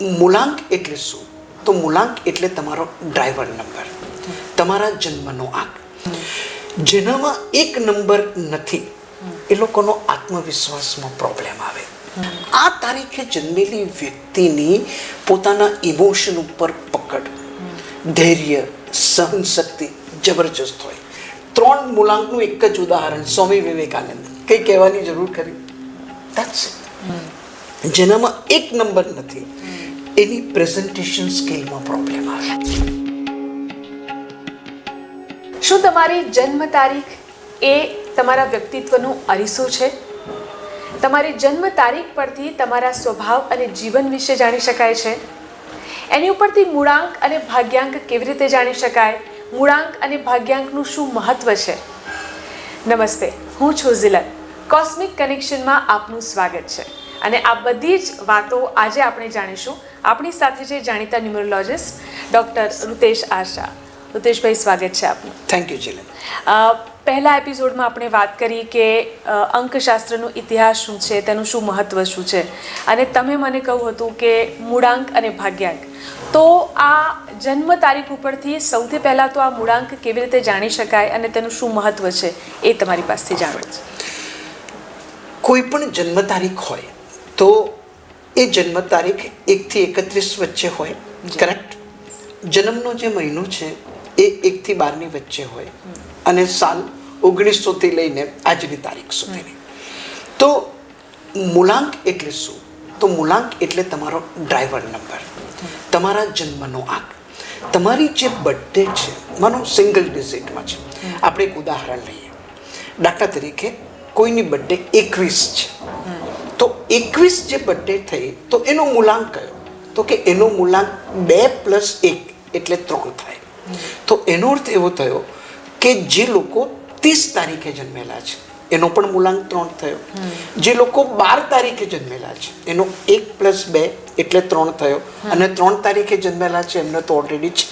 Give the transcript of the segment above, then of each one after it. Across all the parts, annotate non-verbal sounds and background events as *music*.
મૂલાંક એટલે શું? તો મૂલાંક એટલે તમારો ડ્રાઈવર નંબર. તમારા જન્મનો આંક. જેનામાં એક નંબર નથી એ લોકોનો આત્મવિશ્વાસમાં પ્રોબ્લેમ આવે. આ તારીખે જન્મેલી વ્યક્તિની પોતાના ઇમોશન ઉપર પકડ ધૈર્ય સહનશક્તિ જબરજસ્ત હોય. ત્રણ મૂલાંકનું એક જ ઉદાહરણ સ્વામી વિવેકાનંદ. કંઈ કહેવાની જરૂર ખરી? That's જેનામાં એક નંબર નથી એની પ્રેઝન્ટેશન સ્કિલમાં પ્રોબ્લેમ આવે. શું તમારી જન્મ તારીખ એ તમારા વ્યક્તિત્વનો અરીસો છે? તમારી જન્મ તારીખ પરથી તમારા સ્વભાવ અને જીવન વિશે જાણી શકાય છે? એની ઉપરથી મૂળાંક અને ભાગ્યાંક કેવી રીતે જાણી શકાય? મૂળાંક અને ભાગ્યાંકનું શું મહત્વ છે? નમસ્તે, હું છું ઝિલન. કોસ્મિક કનેક્શનમાં આપનું સ્વાગત છે. અને આ બધી જ વાતો આજે આપણે જાણીશું. આપણી સાથે છે જાણીતા ન્યુમરોલોજિસ્ટ ડૉક્ટર રૂતેશ આશા. રુતેશભાઈ સ્વાગત છે આપનું. થેન્ક યુ જીલન પહેલા એપિસોડમાં આપણે વાત કરી કે અંકશાસ્ત્રનો ઇતિહાસ શું છે તેનું શું મહત્વ શું છે. અને તમે મને કહ્યું હતું કે મૂળાંક અને ભાગ્યાંક. તો આ જન્મ તારીખ ઉપરથી સૌથી પહેલાં તો આ મૂળાંક કેવી રીતે જાણી શકાય અને તેનું શું મહત્વ છે એ તમારી પાસેથી જાણવું છે. કોઈ પણ જન્મ તારીખ હોય તો એ જન્મ તારીખ એકથી એકત્રીસ વચ્ચે હોય કરેક્ટ જન્મનો જે મહિનો છે એ એકથી બારની વચ્ચે હોય. અને સાલ ઓગણીસોથી લઈને આજની તારીખ સુધીની. તો મૂલાંક એટલે શું? તો મૂલાંક એટલે તમારો ડ્રાઈવર નંબર. તમારા જન્મનો આંક. તમારી જે બર્થડે છે માનો સિંગલ ડિઝિટમાં છે. આપણે એક ઉદાહરણ લઈએ. દાખલા તરીકે કોઈની બર્થડે એકવીસ છે. તો એકવીસ જે બર્થડે થઈ તો એનો મૂલાંક કયો? તો કે એનો મૂલાંક બે પ્લસ એક એટલે ત્રણ થાય. તો એનો અર્થ એવો થયો કે જે લોકો ત્રીસ તારીખે જન્મેલા છે એનો પણ મૂલાંક ત્રણ થયો. જે લોકો બાર તારીખે જન્મેલા છે એનો એક પ્લસ બે એટલે ત્રણ થયો. અને ત્રણ તારીખે જન્મેલા છે એમને તો ઓલરેડી છે.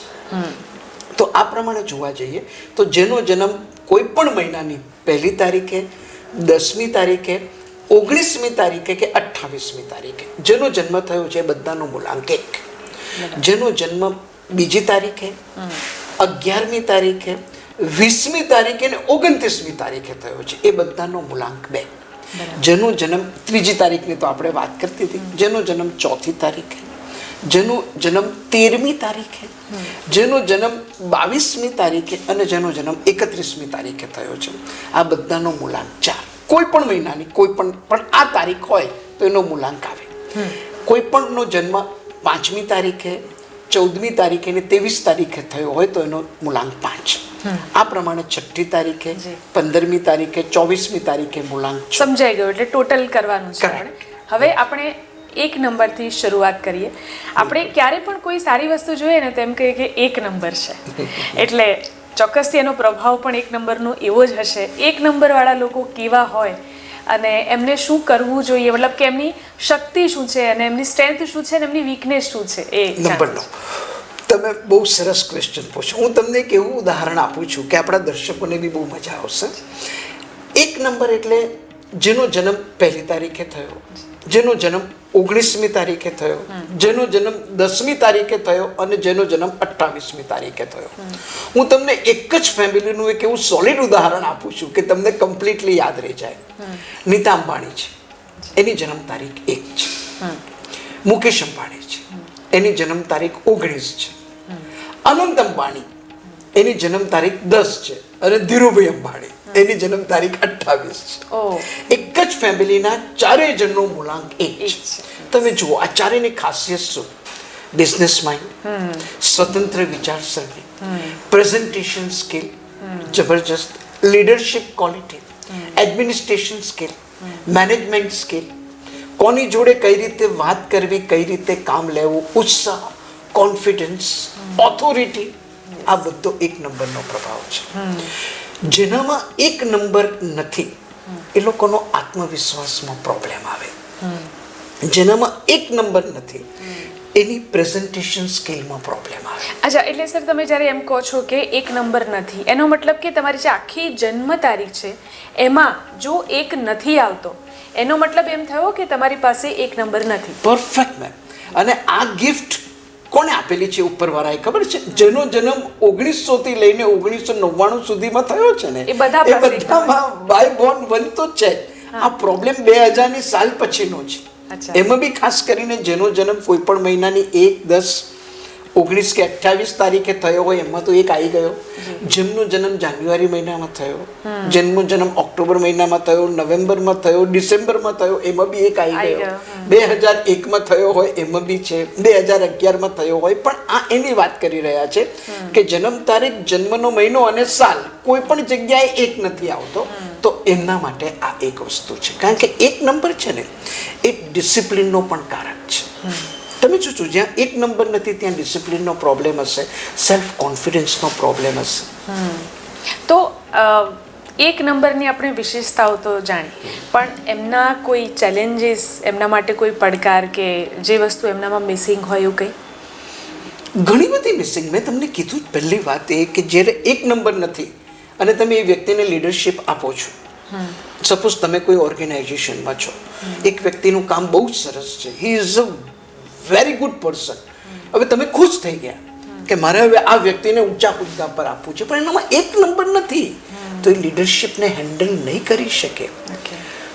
તો આ પ્રમાણે જોવા જઈએ તો જેનો જન્મ કોઈ પણ મહિનાની પહેલી તારીખે દસમી તારીખે ઓગણીસમી તારીખે કે અઠ્ઠાવીસમી તારીખે? જેનો જન્મ થયો છે બધાનો મૂલાંક એક. જેનો જન્મ બીજી તારીખે? અગિયારમી તારીખે? વીસમી તારીખે અને ઓગણત્રીસમી તારીખે થયો છે. એ બધાનો મૂલાંક બે. જેનો જન્મ ત્રીજી તારીખની તો આપણે વાત કરતી હતી. જેનો જન્મ ચોથી તારીખે? જેનો જન્મ તેરમી તારીખે? જેનો જન્મ બાવીસમી તારીખે? અને જેનો જન્મ એકત્રીસમી તારીખે થયો છે. આ બધાનો મૂલાંક ચાર. કોઈ પણ મહિનાની કોઈ પણ પણ આ તારીખ હોય તો એનો મૂલાંક આવે. કોઈ પણનો જન્મ પાંચમી તારીખે ચૌદમી તારીખે ને ત્રેવીસ તારીખે થયો હોય તો એનો મૂલાંક પાંચ. આ પ્રમાણે છઠ્ઠી તારીખે. પંદરમી તારીખે ચોવીસમી તારીખે મૂલાંક સમજાઈ ગયો એટલે ટોટલ કરવાનું છે હવે આપણે એક નંબરથી શરૂઆત કરીએ. આપણે ક્યારે પણ કોઈ સારી વસ્તુ જોઈએ ને તેમ કહીએ કે એક નંબર છે. *laughs* એટલે ચોક્કસથી એનો પ્રભાવ પણ એક નંબરનો એવો જ હશે. એક નંબરવાળા લોકો કેવા હોય અને એમને શું કરવું જોઈએ? મતલબ કે એમની શક્તિ શું છે અને એમની સ્ટ્રેન્થ શું છે અને એમની વીકનેસ શું છે? એ નંબરનો તમે બહુ સરસ ક્વેશ્ચન પૂછો. હું તમને એક એવું ઉદાહરણ આપું છું કે આપણા દર્શકોને બી બહુ મજા આવશે. એક નંબર એટલે જેનો જન્મ પહેલી તારીખે થયો. જેનો જન્મ ઓગણીસમી તારીખે થયો. જેનો જન્મ દસમી તારીખે થયો અને જેનો જન્મ અઠ્ઠાવીસમી તારીખે થયો. હું તમને એક જ ફેમિલીનું એક એવું સોલિડ ઉદાહરણ આપું છું કે તમને કમ્પ્લીટલી યાદ રહી જાય. નીતા અંબાણી છે. એની જન્મ તારીખ એક છે. મુકેશ અંબાણી છે. એની જન્મ તારીખ ઓગણીસ છે. અનંત અંબાણી એની જન્મ તારીખ દસ છે. અને ધીરુભાઈ અંબાણી. એની જન્મ તારીખ અઠ્ઠાવીસ છે. એક જ ફેમિલીના ચારેય જણનો મૂલાંક એક છે. તમે જુઓ આ ચારેયની ખાસિયત શું? બિઝનેસ માઇન્ડ સ્વતંત્ર વિચારસરણી પ્રેઝન્ટેશન સ્કિલ જબરજસ્ત leadership quality administration skill management skill કોની જોડે કઈ રીતે વાત કરવી કઈ રીતે કામ લેવું ઉત્સાહ કોન્ફિડન્સ ઓથોરિટી આ બધો એક નંબરનો પ્રભાવ છે. જેનામાં એક નંબર નથી. એ લોકોનો આત્મવિશ્વાસમાં પ્રોબ્લેમ આવે. જેનામાં એક નંબર નથી એની પ્રેઝન્ટેશન સ્કિલમાં પ્રોબ્લેમ આવે. અચ્છા એટલે સર તમે જ્યારે એમ કહો છો કે એક નંબર નથી એનો મતલબ કે તમારી જે આખી જન્મ તારીખ છે એમાં જો એક નથી આવતો એનો મતલબ એમ થયો કે તમારી પાસે એક નંબર નથી? પરફેક્ટ મેમ અને આ ગિફ્ટ કોને આપેલી છે ઉપરવાળાએ ખબર છે? જેનો જન્મ ઓગણીસો થી લઈને ઓગણીસો નવ્વાણું સુધીમાં થયો છે ને. એ બધા એ બધામાં બાય બોર્ન બનતો જ. છે આ પ્રોબ્લેમ બે હજારની સાલ પછીનો છે. એમાં બી ખાસ કરીને જેનો જન્મ કોઈ પણ મહિનાની એક દસ ઓગણીસ કે અઠ્યાવીસ તારીખે થયો હોય એમાં તો એક આવી ગયો. જેમનો જન્મ જાન્યુઆરી મહિનામાં થયો. જેમનો જન્મ ઓક્ટોબર મહિનામાં થયો નવેમ્બરમાં થયો ડિસેમ્બરમાં થયો એમાં બી એક આવી ગયો, બે હજાર એકમાં થયો હોય એમાં બી છે. બે હજાર અગિયારમાં થયો હોય પણ આ એની વાત કરી રહ્યા છે કે જન્મ તારીખ જન્મનો મહિનો અને સાલ કોઈ પણ જગ્યાએ એક નથી આવતો. તો એમના માટે આ એક વસ્તુ છે. કારણ કે એક નંબર છે ને એ ડિસિપ્લિનનો પણ કારક છે. તમે જોજો જ્યાં એક નંબર નથી ત્યાં ડિસિપ્લિનનો પ્રોબ્લેમ હશે સેલ્ફ કોન્ફિડન્સનો પ્રોબ્લેમ હશે. તો એક નંબરની આપણે વિશેષતાઓ તો જાણી પણ એમના કોઈ ચેલેન્જીસ એમના માટે કોઈ પડકાર કે જે વસ્તુ એમનામાં મિસિંગ હોય એવું કંઈ? ઘણી બધી મિસિંગ મેં તમને કીધું જ પહેલી વાત એ કે જ્યારે એક નંબર નથી અને તમે એ વ્યક્તિને લીડરશિપ આપો છો. સપોઝ તમે કોઈ ઓર્ગેનાઇઝેશનમાં છો. એક વ્યક્તિનું કામ બહુ જ સરસ છે. He is a very good person હવે તમે ખુશ થઈ ગયા કે મારે હવે આ વ્યક્તિને ઊંચા હોદ્દા પર આપવું છે. પણ એનામાં એક નંબર નથી. તો એ લીડરશિપને હેન્ડલ નહીં કરી શકે.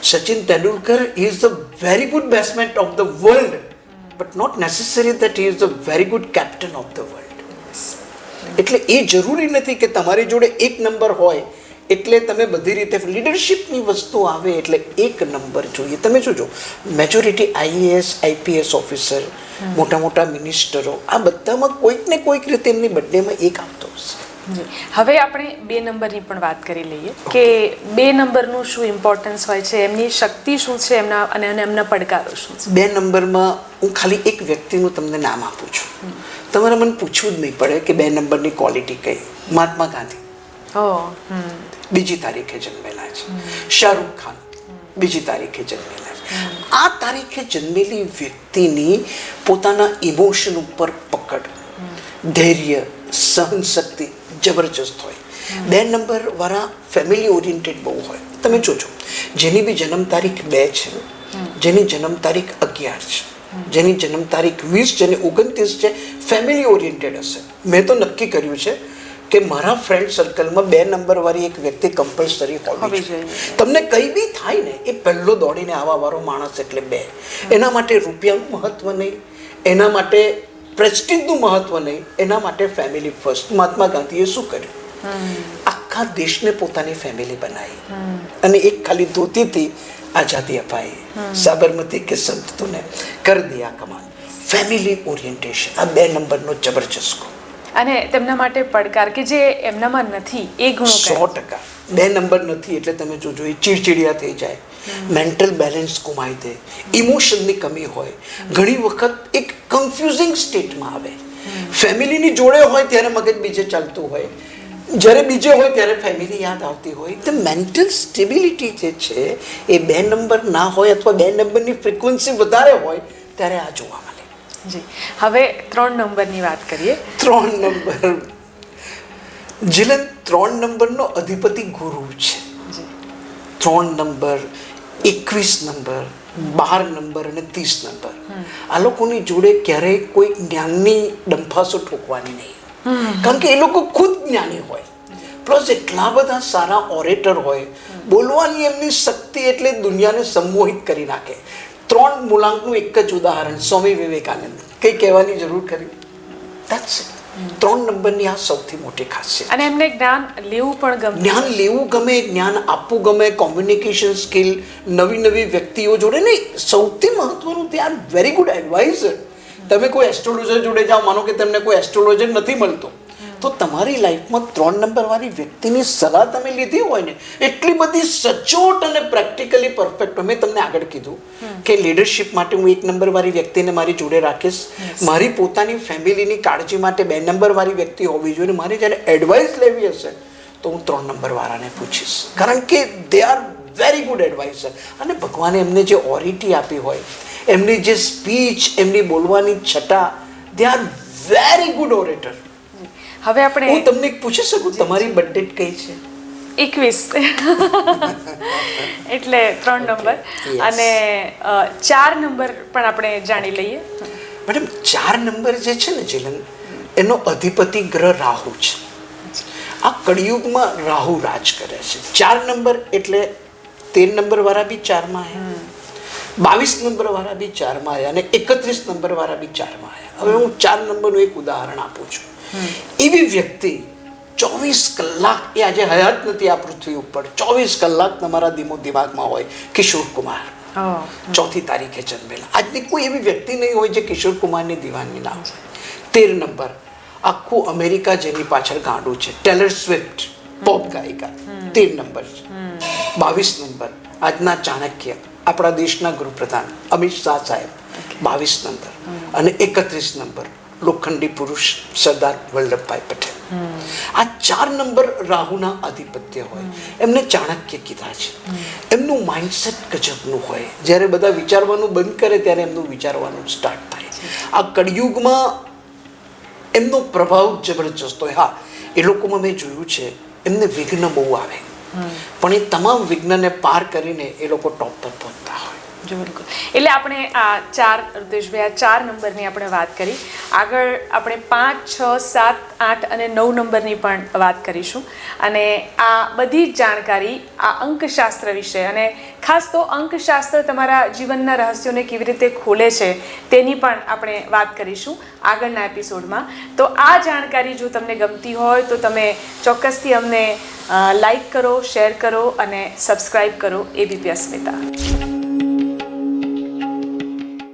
Sachin Tendulkar is the very good batsman of the world but not necessary that is the very good captain of the world એટલે એ જરૂરી નથી કે તમારી જોડે એક નંબર હોય એટલે તમે બધી રીતે લીડરશિપની વસ્તુ આવે એટલે એક નંબર જોઈએ. તમે જોજો મેજોરિટી આઈએએસ આઈપીએસ ઓફિસર મોટા મોટા મિનિસ્ટરો આ બધામાં કોઈક ને કોઈક રીતે એમની બર્થડેમાં એક આવતો હશે. હવે આપણે બે નંબરની પણ વાત કરી લઈએ કે બે નંબરનું શું ઇમ્પોર્ટન્સ હોય છે એમની શક્તિ શું છે એમના અને એમના પડકારો શું છે? બે નંબરમાં હું ખાલી એક વ્યક્તિનું તમને નામ આપું છું. તમારે મને પૂછવું જ નહીં પડે કે બે નંબરની ક્વોલિટી કઈ. મહાત્મા ગાંધી. બીજી તારીખે જન્મેલા છે શાહરૂખ ખાન બીજી તારીખે જન્મેલા છે આ તારીખે જન્મેલી વ્યક્તિની પોતાના ઇમોશન ઉપર પકડ ધૈર્ય સહનશક્તિ જબરજસ્ત હોય બે નંબર વાળા ફેમિલી ઓરિએન્ટેડ બહુ હોય તમે જોજો જેની બી જન્મ તારીખ બે છે જેની જન્મ તારીખ અગિયાર છે જેની જન્મ તારીખ વીસ જેની ઓગણત્રીસ છે ફેમિલી ઓરિએન્ટેડ હશે મેં તો નક્કી કર્યું છે કે મારા ફ્રેન્ડ સર્કલમાં બે નંબર વાળી એક વ્યક્તિ કમ્પલસરી હોવી જોઈએ. તમને કંઈ બી થાય ને એ પહેલો દોડીને આવવા વાળો માણસ એટલે બે. એના માટે રૂપિયાનું મહત્વ નહીં એના માટે પ્રેસ્ટીજનું મહત્વ નહીં એના માટે ફેમિલી ફર્સ્ટ મહાત્મા ગાંધીએ શું કર્યું? આખા દેશને પોતાની ફેમિલી બનાવી. અને એક ખાલી ધોતીથી આઝાદી અપાઈ. સાબરમતી કે સંતોને કર દિયા કમાલ. ફેમિલી ઓરિએન્ટેશન આ બે નંબરનો જબરજસ્ત અને તેમના માટે પડકાર કે જે એમનામાં નથી એ ગુણો સો ટકા. બે નંબર નથી એટલે તમે જોજો એ ચીડચીડિયા થઈ જાય. મેન્ટલ બેલેન્સ ગુમાઈ દે. ઇમોશનની કમી હોય. ઘણી વખત એક કન્ફ્યુઝિંગ સ્ટેટમાં આવે. ફેમિલીની જોડે હોય ત્યારે મગજ બીજે ચાલતું હોય. જ્યારે બીજે હોય ત્યારે ફેમિલી યાદ આવતી હોય. તો મેન્ટલ સ્ટેબિલિટી જે છે એ બે નંબર ના હોય અથવા બે નંબરની ફ્રિકવન્સી વધારે હોય ત્યારે આ જોવા મળે. જી. હવે ત્રણ નંબરની વાત કરીએ. ત્રણ નંબર. જીલન ત્રણ નંબરનો અધિપતિ ગુરુ છે. ત્રણ નંબર એકવીસ નંબર બાર નંબર અને ત્રીસ નંબર. આ લોકોની જોડે ક્યારેય કોઈ જ્ઞાનની ડંફાસો ઠોકવાની નહીં. કારણ કે એ લોકો ખુદ જ્ઞાની હોય. પ્લસ એટલા બધા સારા ઓરેટર હોય. બોલવાની એમની શક્તિ એટલે દુનિયાને સંમોહિત કરી નાખે. ત્રણ મૂલાંકનું એક જ ઉદાહરણ સ્વામી વિવેકાનંદ. કંઈ કહેવાની જરૂર ખરી? That's ત્રણ નંબરની આ સૌથી મોટી ખાસિયત. અને એમને જ્ઞાન લેવું પણ ગમે. જ્ઞાન લેવું ગમે જ્ઞાન આપવું ગમે કોમ્યુનિકેશન સ્કિલ નવી નવી વ્યક્તિઓ જોડે ને સૌથી મહત્વનું તે આર વેરી ગુડ એડવાઇઝર તમે કોઈ એસ્ટ્રોલોજર જોડે જાઓ માનો કે તમને કોઈ એસ્ટ્રોલોજર નથી મળતો. તો તમારી લાઈફમાં ત્રણ નંબરવાળી વ્યક્તિની સલાહ તમે લીધી હોય ને એટલી બધી સચોટ અને પ્રેક્ટિકલી પરફેક્ટ. મેં તમને આગળ કીધું કે લીડરશિપ માટે હું એક નંબરવાળી વ્યક્તિને મારી જોડે રાખીશ. મારી પોતાની ફેમિલીની કાળજી માટે બે નંબરવાળી વ્યક્તિ હોવી જોઈએ. મારે જ્યારે એડવાઇસ લેવી હશે તો હું ત્રણ નંબર વાળાને પૂછીશ. કારણ કે they are very good advisor અને ભગવાને એમને જે ઓરિટી આપી હોય એમની જે સ્પીચ એમની બોલવાની છટા they are very good orator હવે આપણે હું તમને પૂછી શકું તમારી બર્થડે કઈ છે? એકવીસ. *laughs* એટલે ત્રણ નંબર. અને ચાર નંબર પણ આપણે જાણી લઈએ. મેડમ ચાર નંબર જે છે ને જીલન એનો અધિપતિ ગ્રહ રાહુ છે. આ કળિયુગમાં રાહુ રાજ કરે છે. ચાર નંબર એટલે તેર નંબર વાળા બી ચારમાં આવ્યા બાવીસ નંબર વાળા બી ચારમાં આવ્યા અને એકત્રીસ નંબર વાળા બી ચારમાં આવ્યા. હવે હું ચાર નંબરનું એક ઉદાહરણ આપું છું. એવી વ્યક્તિ ચોવીસ કલાક એ આજે હયાત નથી આ પૃથ્વી ઉપર ચોવીસ કલાક તમારા દિમો દિમાગમાં હોય કિશોર કુમાર. ચોથી તારીખે જન્મેલા. આજની કોઈ એવી વ્યક્તિ નહીં હોય જે કિશોર કુમારની દીવાની ના હોય. તેર નંબર આખું અમેરિકા જેની પાછળ ગાંડું છે. ટેલર સ્વિફ્ટ પોપ ગાયિકા. તેર નંબર. બાવીસ નંબર આજના ચાણક્ય. આપણા દેશના ગૃહપ્રધાન અમિત શાહ સાહેબ બાવીસ નંબર અને એકત્રીસ નંબર લોખંડી પુરુષ સરદાર વલ્લભભાઈ પટેલ. આ ચાર નંબર રાહુના આધિપત્ય હોય. એમને ચાણક્ય કીધા છે. એમનું માઇન્ડસેટ ગજબનું હોય. જ્યારે બધા વિચારવાનું બંધ કરે ત્યારે એમનું વિચારવાનું સ્ટાર્ટ થાય. આ કળિયુગમાં એમનો પ્રભાવ જબરજસ્ત હોય. હા એ લોકોમાં મેં જોયું છે એમને વિઘ્ન બહુ આવે. પણ એ તમામ વિઘ્નને પાર કરીને એ લોકો ટોપ પર પહોંચતા હોય. જો, બિલકુલ. એટલે આપણે આ ચાર રુદેશભાઈ આ ચાર નંબરની આપણે વાત કરી. આગળ આપણે પાંચ, છ, સાત, આઠ અને નવ નંબરની પણ વાત કરીશું. અને આ બધી જ જાણકારી આ અંકશાસ્ત્ર વિશે અને ખાસ તો અંકશાસ્ત્ર તમારા જીવનના રહસ્યોને કેવી રીતે ખોલે છે તેની પણ આપણે વાત કરીશું આગળના એપિસોડમાં. તો આ જાણકારી જો તમને ગમતી હોય તો તમે ચોક્કસથી અમને લાઈક કરો, શેર કરો અને સબસ્ક્રાઈબ કરો એબીપી અસ્મિતા